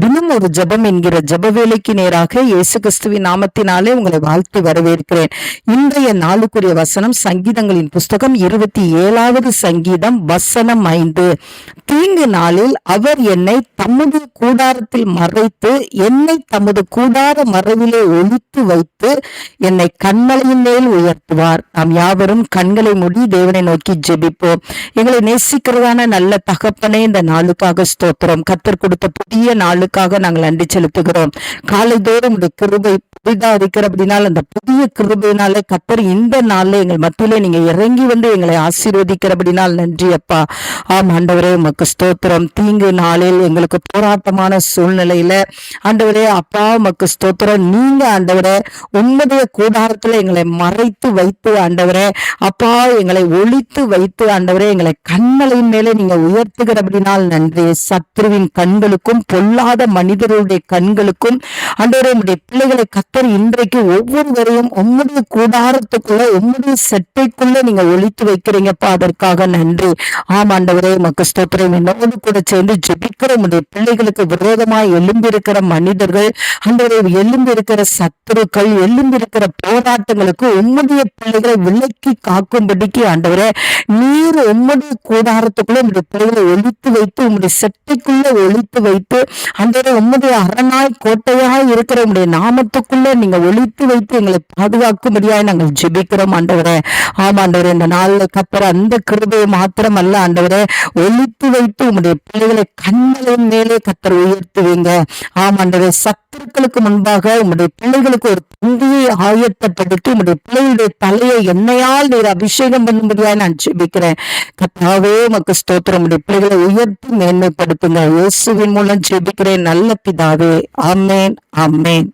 தினம் ஒரு ஜபம் என்கிற ஜப வேலைக்கு நேராக இயேசு கிறிஸ்துவின் நாமத்தினாலே உங்களை வாழ்த்து வரவேற்கிறேன். இன்றைய நாளுக்குரிய வசனம் சங்கீதங்களின் புஸ்தகம் இருபத்தி ஏழாவது சங்கீதம் வசனம் ஐந்து. தீங்கு நாளில் அவர் என்னை தமது கூடாரத்தில் மறைத்து என்னை தமது கூடார மறைவிலே ஒழித்து வைத்து என்னை கண்மலையின் மேல் உயர்த்துவார். நாம் யாவரும் கண்களை மூடி தேவனை நோக்கி ஜெபிப்போம். எங்களை நேசிக்கிறதான நல்ல தகப்பனே இந்த நாளுக்காக ஸ்தோத்திரம். கத்தர் கொடுத்த புதிய நாள் நாளுக்காக நாங்கள் நன்றி செலுத்துகிறோம். காலைதோறும் இந்த கிருபை புதிதா இருக்கிற அப்படின்னால அந்த புதிய கிருபையினாலே கத்தர் இந்த நாள்ல எங்கள் மத்தியிலே நீங்க இறங்கி வந்து எங்களை ஆசீர்வதிக்கிறபடினால் நன்றி அப்பா. ஆம் ஆண்டவரே உமக்கு ஸ்தோத்திரம். தீங்கு நாளில் எங்களுக்கு போராட்டமான சூழ்நிலையில ஆண்டவரே அப்பா உமக்கு ஸ்தோத்திரம். நீங்க ஆண்டவரே உம்முடைய கூடாரத்துல எங்களை மறைத்து வைத்து ஆண்டவரே அப்பா எங்களை ஒழித்து வைத்து ஆண்டவரே எங்களை கண்மலையின் மேலே நீங்க உயர்த்துகிறபடினால் நன்றி. சத்ருவின் கண்களுக்கும் பொல்லா பொல்லாத மனிதருடைய கண்களுக்கும் ஆண்டவரே உடைய பிள்ளைகளை கத்தர் இன்றைக்கு ஒவ்வொருவரையும் உம்முடைய கூடாரத்துக்குள்ள உம்முடைய செட்டைக்குள்ள நீங்க ஒழித்து வைக்கிறீங்கப்பா அதற்காக நன்றி. ஆம் மக்கள் உமக்கு ஸ்தோத்திரம். என்னோடு கூட சேர்ந்து ஜெபிக்கிற உம்முடைய பிள்ளைகளுக்கு விரோதமாய் எழும்பியிருக்கிற மனிதர்கள் அன்றைய எழும்பியிருக்கிற சத்துருக்கள் எழும்பியிருக்கிற போராட்டங்களுக்கு உம்முடைய பிள்ளைகளை விலக்கி காக்கும்படிக்கு ஆண்டவரே நீர் உம்முடைய கூடாரத்துக்குள்ள உம்முடைய பிள்ளைகளை ஒழித்து வைத்து உம்முடைய செட்டைக்குள்ள ஒழித்து வைத்து அன்றைய உம்முடைய அரணாய் கோட்டையாய் இருக்கிற உம்முடைய நாமத்துக்குள்ள நீங்க ஒழித்து வைத்து எங்களை பாதுகாக்கும்படியாய் நாங்கள் ஜெபிக்கிறோம் ஆண்டவரே. ஆமா ஆண்டவரே இந்த நாள்ல கத்துற அந்த கிருபையை மாத்திரம் அல்ல ஆண்டவரே ஒழித்து வைத்து உம்முடைய பிள்ளைகளை கண்களின் மேலே கத்தர் உயர்த்துவீங்க. ஆமாண்டவே சத்துருக்களுக்கு முன்பாக உங்களுடைய பிள்ளைகளுக்கு ஒரு தந்தியை ஆயத்தப்படுத்தி உங்களுடைய பிள்ளைகளுடைய தலையை எண்ணெயால் நீர் அபிஷேகம் பண்ணும்படியா நான் ஜெபிக்கிறேன். கத்தாவே உமக்கு ஸ்தோத்திரம். உடைய பிள்ளைகளை உயர்த்தி மேன்மைப்படுத்துங்க. இயேசுவின் மூலம் ஜெபிக்கிறேன். நல்ல பிதாவே ஆமேன் ஆமேன்.